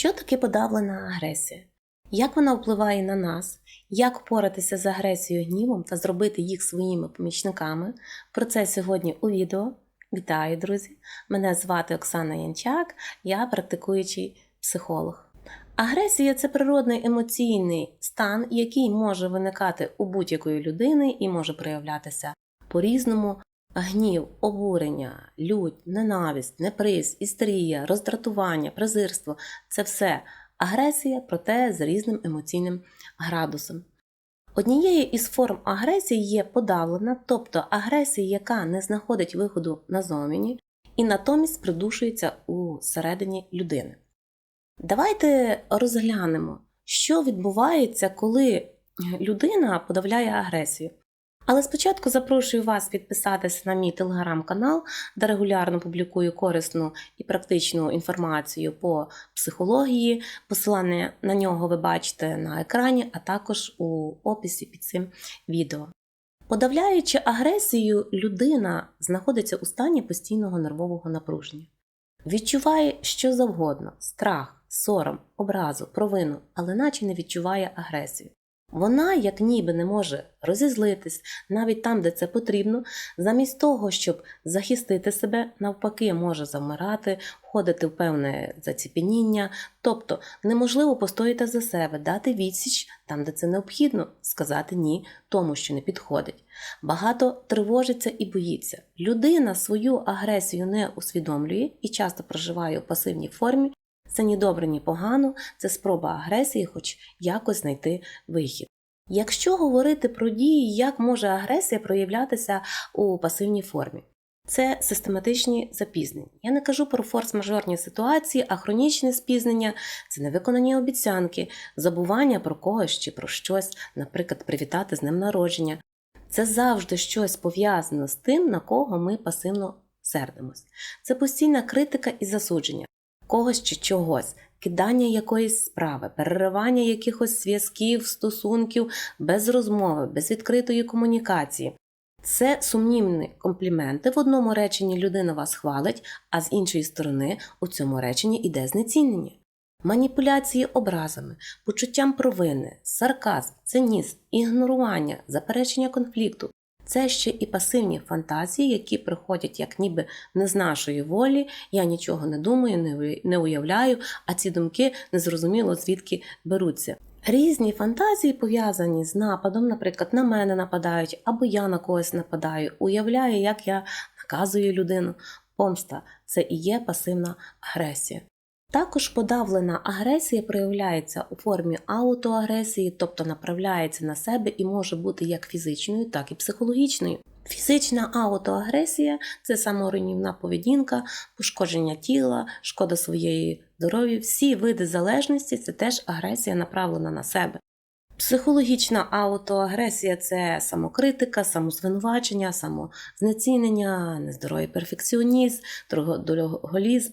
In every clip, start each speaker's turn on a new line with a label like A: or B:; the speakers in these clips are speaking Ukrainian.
A: Що таке подавлена агресія? Як вона впливає на нас? Як впоратися з агресією гнівом та зробити їх своїми помічниками? Про це сьогодні у відео. Вітаю, друзі! Мене звати Оксана Янчак, я практикуючий психолог. Агресія це природний емоційний стан, який може виникати у будь-якої людини і може проявлятися по-різному. Гнів, обурення, лють, ненависть, неприз, істерія, роздратування, презирство це все агресія, проте з різним емоційним градусом. Однією із форм агресії є подавлена, тобто агресія, яка не знаходить виходу назовні і натомість придушується у середині людини. Давайте розглянемо, що відбувається, коли людина подавляє агресію. Але спочатку запрошую вас підписатися на мій телеграм-канал, де регулярно публікую корисну і практичну інформацію по психології. Посилання на нього ви бачите на екрані, а також у описі під цим відео. Подавляючи агресію, людина знаходиться у стані постійного нервового напруження. Відчуває що завгодно: страх, сором, образу, провину, але наче не відчуває агресію. Вона, як ніби не може розізлитись навіть там, де це потрібно, замість того, щоб захистити себе, навпаки, може завмирати, входити в певне заціпеніння, тобто неможливо постояти за себе, дати відсіч там, де це необхідно, сказати ні тому, що не підходить. Багато тривожиться і боїться. Людина свою агресію не усвідомлює і часто проживає у пасивній формі. Це ні добре, ні погано, це спроба агресії, хоч якось знайти вихід. Якщо говорити про дії, як може агресія проявлятися у пасивній формі, це систематичні запізнення. Я не кажу про форс-мажорні ситуації, а хронічне спізнення це невиконані обіцянки, забування про когось чи про щось, наприклад, привітати з ним народження. Це завжди щось пов'язане з тим, на кого ми пасивно сердимось. Це постійна критика і засудження когось чи чогось, кидання якоїсь справи, переривання якихось зв'язків, стосунків без розмови, без відкритої комунікації. Це сумнівні компліменти. В одному реченні людина вас хвалить, а з іншої сторони у цьому реченні йде знецінення. Маніпуляції образами, почуттям провини, сарказм, цинізм, ігнорування, заперечення конфлікту це ще і пасивні фантазії, які приходять як ніби не з нашої волі. Я нічого не думаю, не уявляю, а ці думки незрозуміло звідки беруться. Різні фантазії пов'язані з нападом, наприклад, на мене нападають, або я на когось нападаю, уявляю, як я наказую людину. Помста це і є пасивна агресія. Також подавлена агресія проявляється у формі аутоагресії, тобто направляється на себе і може бути як фізичною, так і психологічною. Фізична аутоагресія це саморуйнівна поведінка, пошкодження тіла, шкода своєї здоров'я. Всі види залежності це теж агресія направлена на себе. Психологічна аутоагресія це самокритика, самозвинувачення, самознецінення, нездоровий перфекціонізм, трудоголізм.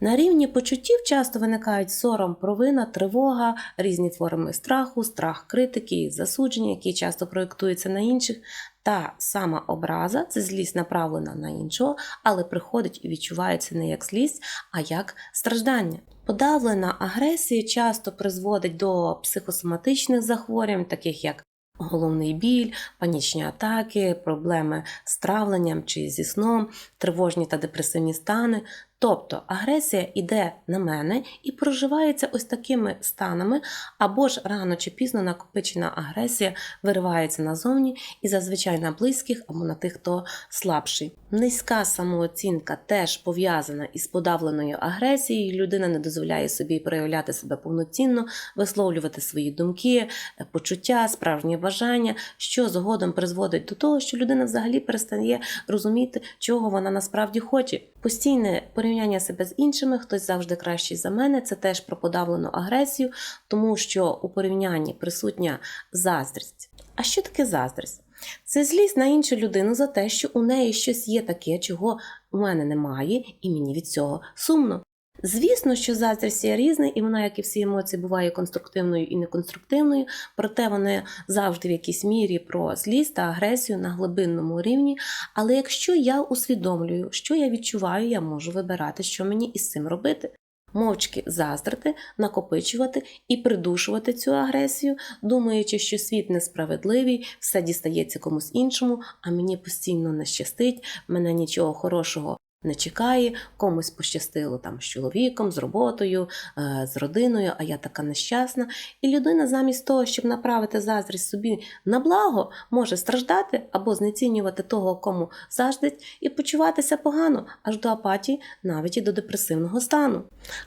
A: На рівні почуттів часто виникають сором, провина, тривога, різні форми страху, страх критики, засудження, які часто проєктуються на інших. Та сама образа це злість направлена на іншого, але приходить і відчувається не як злість, а як страждання. Подавлена агресія часто призводить до психосоматичних захворювань, таких як головний біль, панічні атаки, проблеми з травленням чи зі сном, тривожні та депресивні стани. Тобто агресія йде на мене і проживається ось такими станами, або ж рано чи пізно накопичена агресія виривається назовні і зазвичай на близьких або на тих, хто слабший. Низька самооцінка теж пов'язана із подавленою агресією. Людина не дозволяє собі проявляти себе повноцінно, висловлювати свої думки, почуття, справжні бажання, що згодом призводить до того, що людина взагалі перестає розуміти, чого вона насправді хоче. Постійне порівняння себе з іншими, хтось завжди кращий за мене, це теж про подавлену агресію, тому що у порівнянні присутня заздрість. А що таке заздрість? Це злість на іншу людину за те, що у неї щось є таке, чого у мене немає, і мені від цього сумно. Звісно, що заздрість є різна, і вона, як і всі емоції, буває конструктивною і неконструктивною, проте вона завжди в якійсь мірі про злість та агресію на глибинному рівні. Але якщо я усвідомлюю, що я відчуваю, я можу вибирати, що мені із цим робити. мовчки заздрити, накопичувати і придушувати цю агресію, думаючи, що світ несправедливий, все дістається комусь іншому, а мені постійно не щастить, мене нічого хорошого не чекає, комусь пощастило там з чоловіком, з роботою, е, з родиною, а я така нещасна. І людина замість того, щоб направити заздрість собі на благо, може страждати або знецінювати того, кому заждить, і почуватися погано, аж до апатії, навіть і до депресивного стану.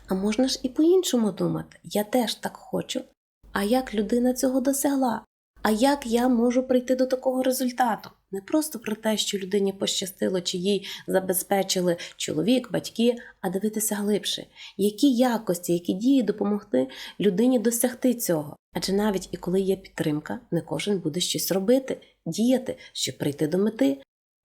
A: А можна ж і по-іншому думати. Я теж так хочу. А як людина цього досягла? А як я можу прийти до такого результату? Не просто про те, що людині пощастило, чи їй забезпечили чоловік, батьки, а дивитися глибше, які якості, які дії допомогти людині досягти цього. Адже навіть і коли є підтримка, не кожен буде щось робити, діяти, щоб прийти до мети.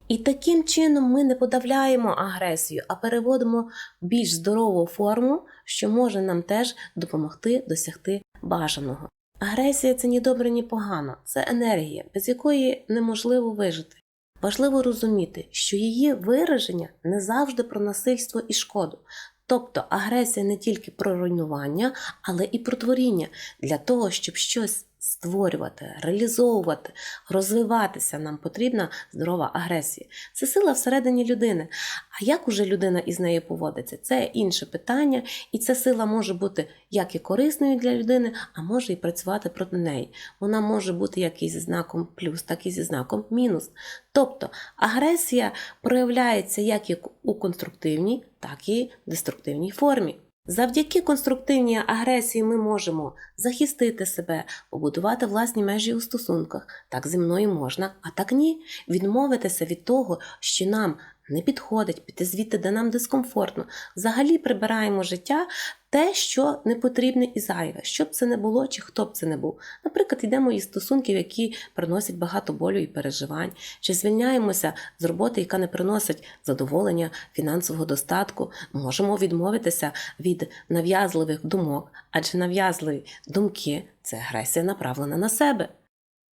A: І таким чином ми не подавляємо агресію, а переводимо більш здорову форму, що може нам теж допомогти досягти бажаного. Агресія це ні добре, ні погано, це енергія, без якої неможливо вижити. Важливо розуміти, що її вираження не завжди про насильство і шкоду. Тобто агресія не тільки про руйнування, але і про творіння для того, щоб щось створювати, реалізовувати, розвиватися, нам потрібна здорова агресія. Це сила всередині людини. А як уже людина із нею поводиться? Це інше питання, і ця сила може бути як і корисною для людини, а може і працювати проти неї. Вона може бути як і зі знаком плюс, так і зі знаком мінус. Тобто агресія проявляється як і у конструктивній, так і деструктивній формі. Завдяки конструктивній агресії ми можемо захистити себе, побудувати власні межі у стосунках. Так зі мною можна, а так ні. Відмовитися від того, що нам не підходить, піти звідти, де нам дискомфортно. Взагалі прибираємо життя те, що не потрібне і зайве, що б це не було, чи хто б це не був. Наприклад, йдемо із стосунків, які приносять багато болю і переживань, чи звільняємося з роботи, яка не приносить задоволення, фінансового достатку. Можемо відмовитися від нав'язливих думок, адже нав'язливі думки це агресія направлена на себе.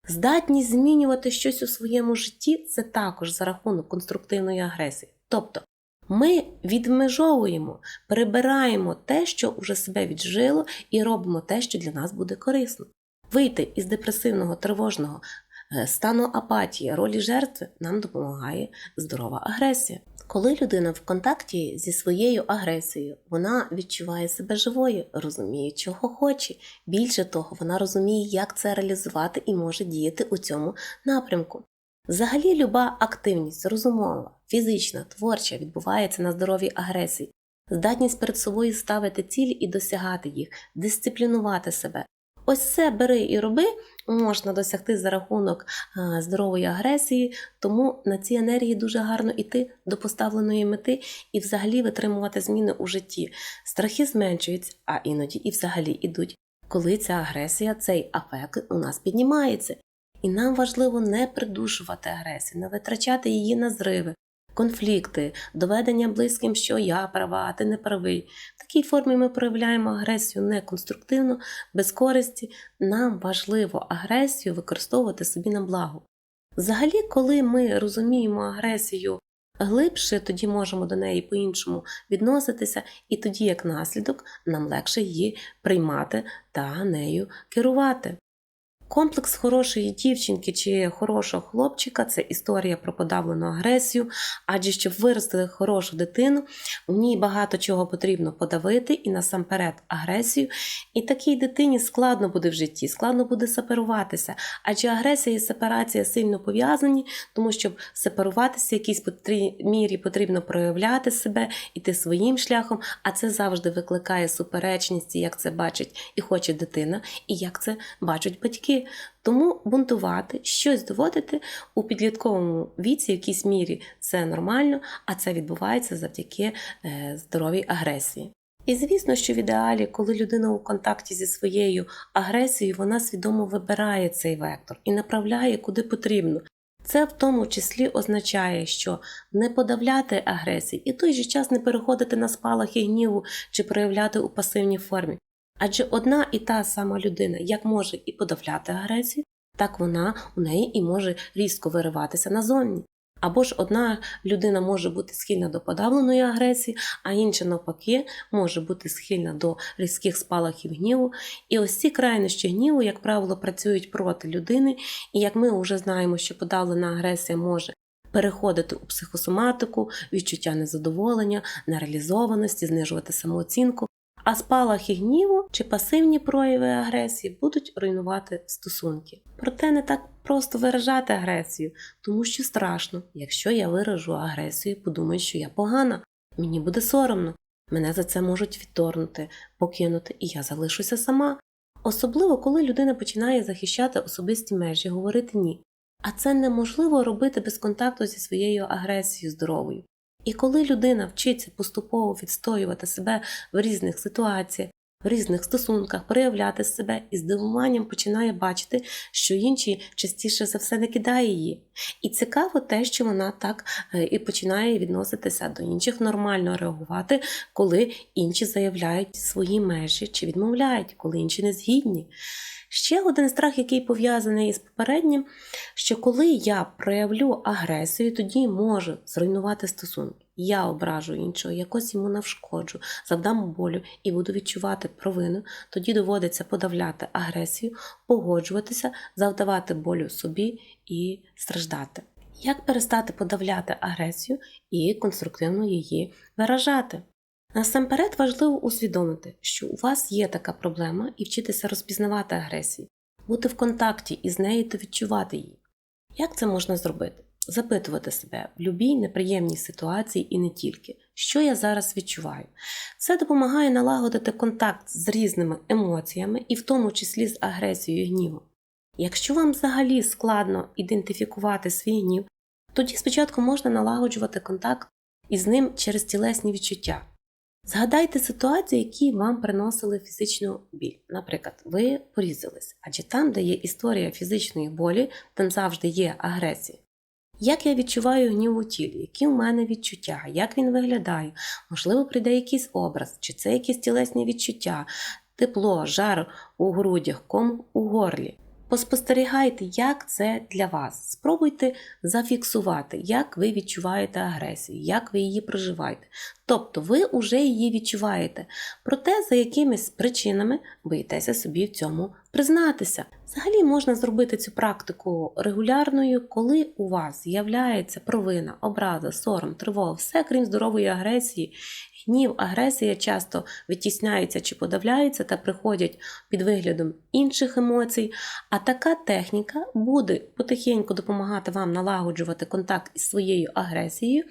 A: Здатність змінювати щось у своєму житті це також за рахунок конструктивної агресії. Тобто ми відмежовуємо, прибираємо те, що уже себе віджило, і робимо те, що для нас буде корисно. Вийти із депресивного, тривожного е, стану апатії, ролі жертви нам допомагає здорова агресія. Коли людина в контакті зі своєю агресією, вона відчуває себе живою, розуміє, чого хоче. Більше того, вона розуміє, як це реалізувати і може діяти у цьому напрямку. Взагалі, люба активність, розумова, фізична, творча відбувається на здоровій агресії, здатність перед собою ставити цілі і досягати їх, дисциплінувати себе. Ось це бери і роби можна досягти за рахунок здорової агресії, тому на цій енергії дуже гарно йти до поставленої мети і взагалі витримувати зміни у житті. Страхи зменшуються, а іноді і взагалі ідуть, коли ця агресія, цей афект у нас піднімається. І нам важливо не придушувати агресію, не витрачати її на зриви, конфлікти, доведення близьким, що я права, а ти не правий. В такій формі ми проявляємо агресію неконструктивно, без користі. Нам важливо агресію використовувати собі на благо. Взагалі, коли ми розуміємо агресію глибше, тоді можемо до неї по-іншому відноситися, і тоді, як наслідок, нам легше її приймати та нею керувати. Комплекс хорошої дівчинки чи хорошого хлопчика це історія про подавлену агресію, адже щоб виростити хорошу дитину, в ній багато чого потрібно подавити і насамперед агресію. І такій дитині складно буде в житті, складно буде сепаруватися, адже агресія і сепарація сильно пов'язані, тому щоб сепаруватися в якійсь мірі потрібно проявляти себе, іти своїм шляхом, а це завжди викликає суперечність, як це бачить і хоче дитина, і як це бачать батьки. Тому бунтувати, щось доводити у підлітковому віці, в якійсь мірі це нормально, а це відбувається завдяки е, здоровій агресії. І звісно, що в ідеалі, коли людина у контакті зі своєю агресією, вона свідомо вибирає цей вектор і направляє куди потрібно. Це в тому числі означає, що не подавляти агресії і в той же час не переходити на спалахи гніву чи проявляти у пасивній формі. Адже одна і та сама людина як може і подавляти агресію, так вона у неї і може різко вириватися назовні. Або ж одна людина може бути схильна до подавленої агресії, а інша навпаки може бути схильна до різких спалахів гніву. І ось ці крайнощі гніву, як правило, працюють проти людини. І як ми вже знаємо, що подавлена агресія може переходити у психосоматику, відчуття незадоволення, нереалізованості, знижувати самооцінку. А спалахи гніву чи пасивні прояви агресії будуть руйнувати стосунки. Проте не так просто виражати агресію, тому що страшно, якщо я виражу агресію, подумаю, що я погана, мені буде соромно, мене за це можуть відторгнути, покинути, і я залишуся сама. Особливо, коли людина починає захищати особисті межі, говорити ні. А це неможливо робити без контакту зі своєю агресією здоровою. І коли людина вчиться поступово відстоювати себе в різних ситуаціях, в різних стосунках, проявляти себе і здивуванням починає бачити, що інші частіше за все не кидає її. І цікаво те, що вона так е, і починає відноситися до інших, нормально реагувати, коли інші заявляють свої межі чи відмовляють, коли інші не згідні. Ще один страх, який пов'язаний із попереднім, що коли я проявлю агресію, тоді можу зруйнувати стосунки. Я ображу іншого, якось йому навшкоджу, завдам болю і буду відчувати провину, тоді доводиться подавляти агресію, погоджуватися, завдавати болю собі і страждати. Як перестати подавляти агресію і конструктивно її виражати? Насамперед важливо усвідомити, що у вас є така проблема і вчитися розпізнавати агресію, бути в контакті із нею та відчувати її. Як це можна зробити? Запитувати себе в будь-якій неприємній ситуації і не тільки, що я зараз відчуваю. Це допомагає налагодити контакт з різними емоціями, і в тому числі з агресією і гнівом. Якщо вам взагалі складно ідентифікувати свій гнів, тоді спочатку можна налагоджувати контакт із ним через тілесні відчуття. Згадайте ситуації, які вам приносили фізичну біль. Наприклад, ви порізались, адже там, де є історія фізичної болі, там завжди є агресія. Як я відчуваю гнів у тілі, які у мене відчуття, як він виглядає, можливо, прийде якийсь образ, чи це якісь тілесні відчуття, тепло, жар у грудях, ком у горлі. Поспостерігайте, як це для вас. Спробуйте зафіксувати, як ви відчуваєте агресію, як ви її проживаєте. Тобто ви вже її відчуваєте, проте за якимись причинами боїтеся собі в цьому признатися. Взагалі можна зробити цю практику регулярною, коли у вас з'являється провина, образа, сором, тривога, все крім здорової агресії. Гнів, агресія часто витісняються чи подавляються та приходять під виглядом інших емоцій. А така техніка буде потихеньку допомагати вам налагоджувати контакт із своєю агресією.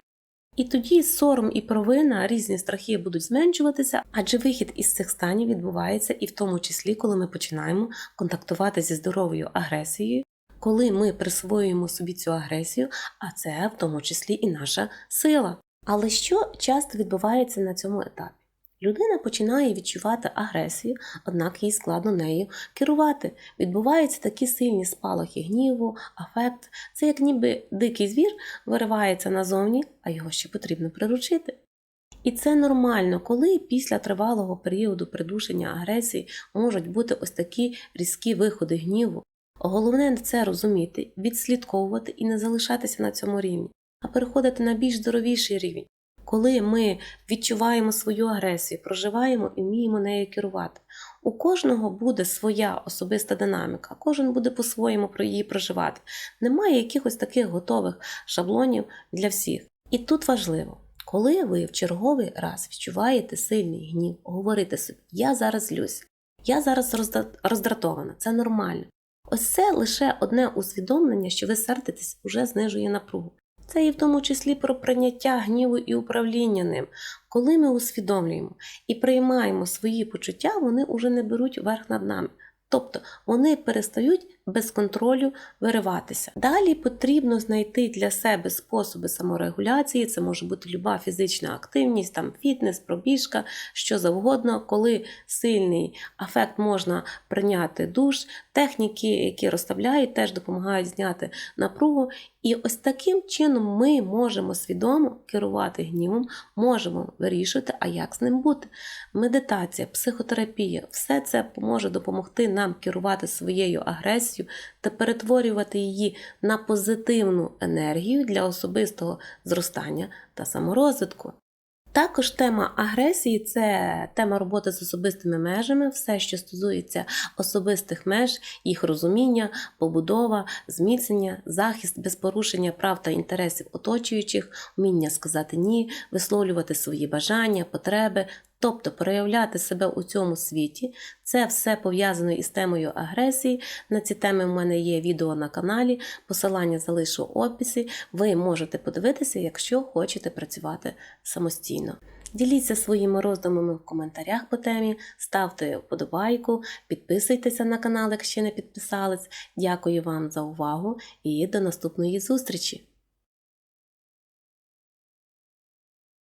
A: І тоді сором і провина, різні страхи будуть зменшуватися, адже вихід із цих станів відбувається і в тому числі, коли ми починаємо контактувати зі здоровою агресією, коли ми присвоюємо собі цю агресію, а це в тому числі і наша сила. Але що часто відбувається на цьому етапі? Людина починає відчувати агресію, однак їй складно нею керувати. Відбуваються такі сильні спалахи гніву, афект. Це як ніби дикий звір виривається назовні, а його ще потрібно приручити. І це нормально, коли після тривалого періоду придушення агресії можуть бути ось такі різкі виходи гніву. Головне це розуміти, відслідковувати і не залишатися на цьому рівні а переходити на більш здоровіший рівень, коли ми відчуваємо свою агресію, проживаємо і вміємо нею керувати. У кожного буде своя особиста динаміка, кожен буде по-своєму про її проживати. Немає якихось таких готових шаблонів для всіх. І тут важливо. Коли ви в черговий раз відчуваєте сильний гнів, говорите собі, я зараз злюсь, я зараз роздратована, це нормально. Ось це лише одне усвідомлення, що ви сердитесь, уже знижує напругу. Це і в тому числі про прийняття гніву і управління ним. Коли ми усвідомлюємо і приймаємо свої почуття, вони вже не беруть верх над нами. Тобто вони перестають без контролю вириватися. Далі потрібно знайти для себе способи саморегуляції, це може бути люба фізична активність, там фітнес, пробіжка, що завгодно, коли сильний афект можна прийняти душ, техніки, які розставляють, теж допомагають зняти напругу. І ось таким чином ми можемо свідомо керувати гнівом, можемо вирішувати, а як з ним бути. Медитація, психотерапія все це може допомогти нам керувати своєю агресією агресію та перетворювати її на позитивну енергію для особистого зростання та саморозвитку. Також тема агресії це тема роботи з особистими межами, все, що стосується особистих меж, їх розуміння, побудова, зміцнення, захист без порушення прав та інтересів оточуючих, вміння сказати ні, висловлювати свої бажання, потреби, тобто проявляти себе у цьому світі. Це все пов'язано із темою агресії. На ці теми в мене є відео на каналі, посилання залишу в описі. Ви можете подивитися, якщо хочете працювати самостійно. Діліться своїми роздумами в коментарях по темі, ставте вподобайку, підписуйтеся на канал, якщо не підписались. Дякую вам за увагу і до наступної зустрічі!